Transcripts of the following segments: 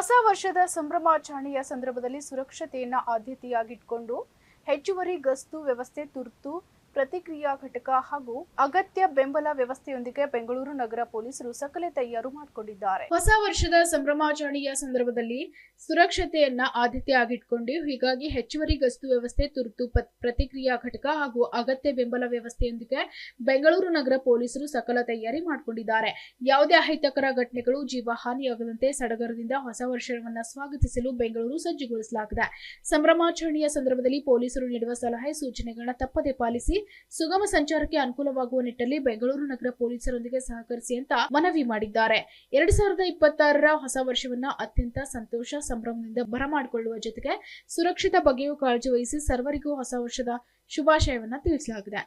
ಹೊಸ ವರ್ಷದ ಸಂಭ್ರಮಾಚರಣೆಯ ಸಂದರ್ಭದಲ್ಲಿ ಸುರಕ್ಷತೆಯನ್ನ ಆದ್ಯತೆಯಾಗಿಟ್ಕೊಂಡು ಹೆಚ್ಚುವರಿ ಗಸ್ತು ವ್ಯವಸ್ಥೆ ತುರ್ತು ಪ್ರತಿಕ್ರಿಯಾ ಘಟಕ ಹಾಗೂ ಅಗತ್ಯ ಬೆಂಬಲ ವ್ಯವಸ್ಥೆಯೊಂದಿಗೆ ಬೆಂಗಳೂರು ನಗರ ಪೊಲೀಸರು ಸಕಲ ತಯಾರು ಮಾಡಿಕೊಂಡಿದ್ದಾರೆ. ಹೊಸ ವರ್ಷದ ಸಂಭ್ರಮಾಚರಣೆಯ ಸಂದರ್ಭದಲ್ಲಿ ಸುರಕ್ಷತೆಯನ್ನ ಆದ್ಯತೆಯಾಗಿಟ್ಕೊಂಡು ಹೀಗಾಗಿ ಹೆಚ್ಚುವರಿ ಗಸ್ತು ವ್ಯವಸ್ಥೆ ತುರ್ತು ಪ್ರತಿಕ್ರಿಯಾ ಘಟಕ ಹಾಗೂ ಅಗತ್ಯ ಬೆಂಬಲ ವ್ಯವಸ್ಥೆಯೊಂದಿಗೆ ಬೆಂಗಳೂರು ನಗರ ಪೊಲೀಸರು ಸಕಲ ತಯಾರಿ ಮಾಡಿಕೊಂಡಿದ್ದಾರೆ. ಯಾವುದೇ ಅಹಿತಕರ ಘಟನೆಗಳು ಜೀವ ಹಾನಿಯಾಗದಂತೆ ಸಡಗರದಿಂದ ಹೊಸ ವರ್ಷವನ್ನು ಸ್ವಾಗತಿಸಲು ಬೆಂಗಳೂರು ಸಜ್ಜುಗೊಳಿಸಲಾಗಿದೆ. ಸಂಭ್ರಮಾಚರಣೆಯ ಸಂದರ್ಭದಲ್ಲಿ ಪೊಲೀಸರು ನೀಡುವ ಸಲಹೆ ಸೂಚನೆಗಳನ್ನ ತಪ್ಪದೆ ಪಾಲಿಸಿ ಸುಗಮ ಸಂಚಾರಕ್ಕೆ ಅನುಕೂಲವಾಗುವ ನಿಟ್ಟಲ್ಲಿ ಬೆಂಗಳೂರು ನಗರ ಪೊಲೀಸರೊಂದಿಗೆ ಸಹಕರಿಸಿ ಅಂತ ಮನವಿ ಮಾಡಿದ್ದಾರೆ. ಎರಡ್ ಸಾವಿರದ ಇಪ್ಪತ್ತಾರರ ಹೊಸ ವರ್ಷವನ್ನ ಅತ್ಯಂತ ಸಂತೋಷ, ಸಂಭ್ರಮದಿಂದ ಬರಮಾಡಿಕೊಳ್ಳುವ ಜೊತೆಗೆ ಸುರಕ್ಷಿತ ಬಗ್ಗೆಯೂ ಕಾಳಜಿ ವಹಿಸಿ ಸರ್ವರಿಗೂ ಹೊಸ ವರ್ಷದ ಶುಭಾಶಯವನ್ನ ತಿಳಿಸಲಾಗಿದೆ.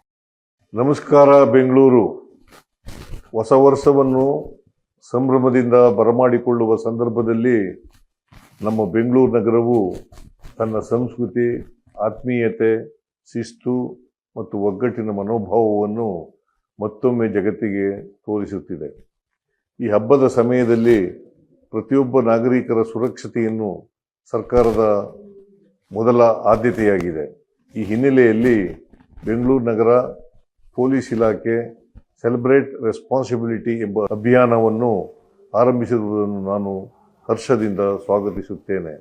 ನಮಸ್ಕಾರ ಬೆಂಗಳೂರು. ಹೊಸ ವರ್ಷವನ್ನು ಸಂಭ್ರಮದಿಂದ ಬರಮಾಡಿಕೊಳ್ಳುವ ಸಂದರ್ಭದಲ್ಲಿ ನಮ್ಮ ಬೆಂಗಳೂರು ನಗರವು ತನ್ನ ಸಂಸ್ಕೃತಿ, ಆತ್ಮೀಯತೆ, ಶಿಸ್ತು ಮತ್ತು ಒಗ್ಗಟ್ಟಿನ ಮನೋಭಾವವನ್ನು ಮತ್ತೊಮ್ಮೆ ಜಗತ್ತಿಗೆ ತೋರಿಸುತ್ತಿದೆ. ಈ ಹಬ್ಬದ ಸಮಯದಲ್ಲಿ ಪ್ರತಿಯೊಬ್ಬ ನಾಗರಿಕರ ಸುರಕ್ಷತೆಯನ್ನು ಸರ್ಕಾರದ ಮೊದಲ ಆದ್ಯತೆಯಾಗಿದೆ. ಈ ಹಿನ್ನೆಲೆಯಲ್ಲಿ ಬೆಂಗಳೂರು ನಗರ ಪೊಲೀಸ್ ಇಲಾಖೆ ಸೆಲೆಬ್ರೇಟ್ ರೆಸ್ಪಾನ್ಸಿಬಿಲಿಟಿ ಎಂಬ ಅಭಿಯಾನವನ್ನು ಆರಂಭಿಸಿರುವುದನ್ನು ನಾನು ಹರ್ಷದಿಂದ ಸ್ವಾಗತಿಸುತ್ತೇನೆ.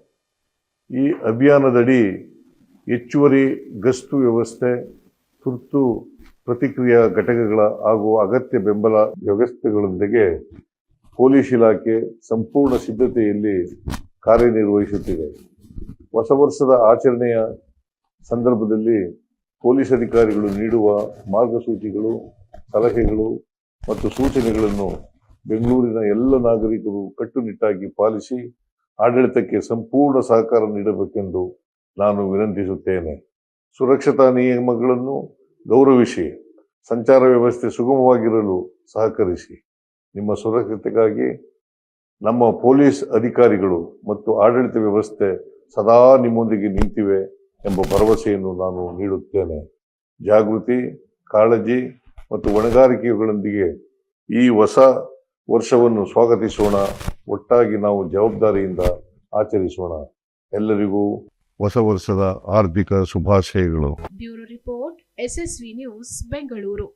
ಈ ಅಭಿಯಾನದಡಿ ಹೆಚ್ಚುವರಿ ಗಸ್ತು ವ್ಯವಸ್ಥೆ ತುರ್ತು ಪ್ರತಿಕ್ರಿಯಾ ಘಟಕಗಳ ಹಾಗೂ ಅಗತ್ಯ ಬೆಂಬಲ ವ್ಯವಸ್ಥೆಗಳೊಂದಿಗೆ ಪೊಲೀಸ್ ಇಲಾಖೆ ಸಂಪೂರ್ಣ ಸಿದ್ಧತೆಯಲ್ಲಿ ಕಾರ್ಯನಿರ್ವಹಿಸುತ್ತಿದೆ. ಹೊಸ ವರ್ಷದ ಆಚರಣೆಯ ಸಂದರ್ಭದಲ್ಲಿ ಪೊಲೀಸ್ ಅಧಿಕಾರಿಗಳು ನೀಡುವ ಮಾರ್ಗಸೂಚಿಗಳು, ಸಲಹೆಗಳು ಮತ್ತು ಸೂಚನೆಗಳನ್ನು ಬೆಂಗಳೂರಿನ ಎಲ್ಲ ನಾಗರಿಕರು ಕಟ್ಟುನಿಟ್ಟಾಗಿ ಪಾಲಿಸಿ ಆಡಳಿತಕ್ಕೆ ಸಂಪೂರ್ಣ ಸಹಕಾರ ನೀಡಬೇಕೆಂದು ನಾನು ವಿನಂತಿಸುತ್ತೇನೆ. ಸುರಕ್ಷತಾ ನಿಯಮಗಳನ್ನು ಗೌರವಿಸಿ, ಸಂಚಾರ ವ್ಯವಸ್ಥೆ ಸುಗಮವಾಗಿರಲು ಸಹಕರಿಸಿ. ನಿಮ್ಮ ಸುರಕ್ಷತೆಗಾಗಿ ನಮ್ಮ ಪೊಲೀಸ್ ಅಧಿಕಾರಿಗಳು ಮತ್ತು ಆಡಳಿತ ವ್ಯವಸ್ಥೆ ಸದಾ ನಿಮ್ಮೊಂದಿಗೆ ನಿಂತಿವೆ ಎಂಬ ಭರವಸೆಯನ್ನು ನಾನು ನೀಡುತ್ತೇನೆ. ಜಾಗೃತಿ, ಕಾಳಜಿ ಮತ್ತು ಹೊಣೆಗಾರಿಕೆಗಳೊಂದಿಗೆ ಈ ಹೊಸ ವರ್ಷವನ್ನು ಸ್ವಾಗತಿಸೋಣ. ಒಟ್ಟಾಗಿ ನಾವು ಜವಾಬ್ದಾರಿಯಿಂದ ಆಚರಿಸೋಣ. ಎಲ್ಲರಿಗೂ ಹೊಸ ವರ್ಷದ ಆರ್ಥಿಕ ಶುಭಾಶಯಗಳು. Bureau report SSV news Bengaluru.